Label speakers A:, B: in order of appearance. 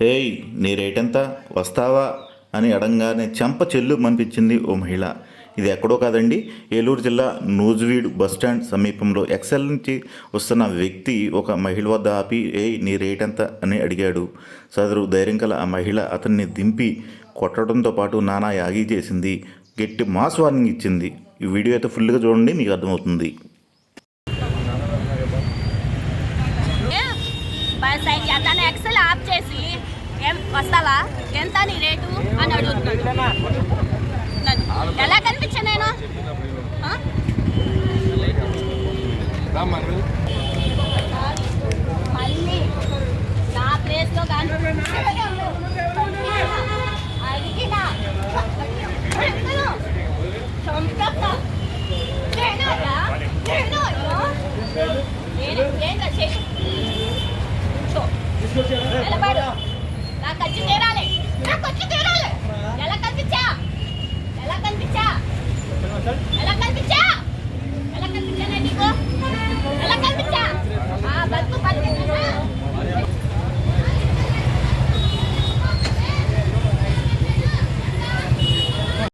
A: Hey నీ రేటెంత? వస్తావా? అని అడంగానే చెంప చెల్లు అనిపించింది ఓ మహిళ. ఇది ఎక్కడో కాదండి ఏలూరు జిల్లా నూజువీడ్ బస్టాండ్ సమీపంలో. ఎక్సెల్ నుంచి వస్తున్న వ్యక్తి ఒక మహిళ వద్ద ఆపి ఏయ్ నీ రేట్ ఎంత అని అడిగాడు. సదరు ధైర్యం కల ఆ మహిళ అతన్ని దింపి కొట్టడంతో పాటు నానా యాగి చేసింది. గట్టి మాస్ వార్నింగ్ ఇచ్చింది. ఈ వీడియో అయితే ఫుల్గా చూడండి మీకు అర్థమవుతుంది.
B: బస్ అయితే అతను ఎక్సెల్ ఆఫ్ చేసి ఏం వస్తావా? ఎంత నీ రేటు? అని అడుగుతున్నాడు. ఎలా కనిపించాను నేను? మళ్ళీ నా ప్లేస్లో కానీ అడిగినా. ఏంటో నిలబడు. ఎలా కనిపించా? ఎలా కనిపించా? ఎలా కనిపించా?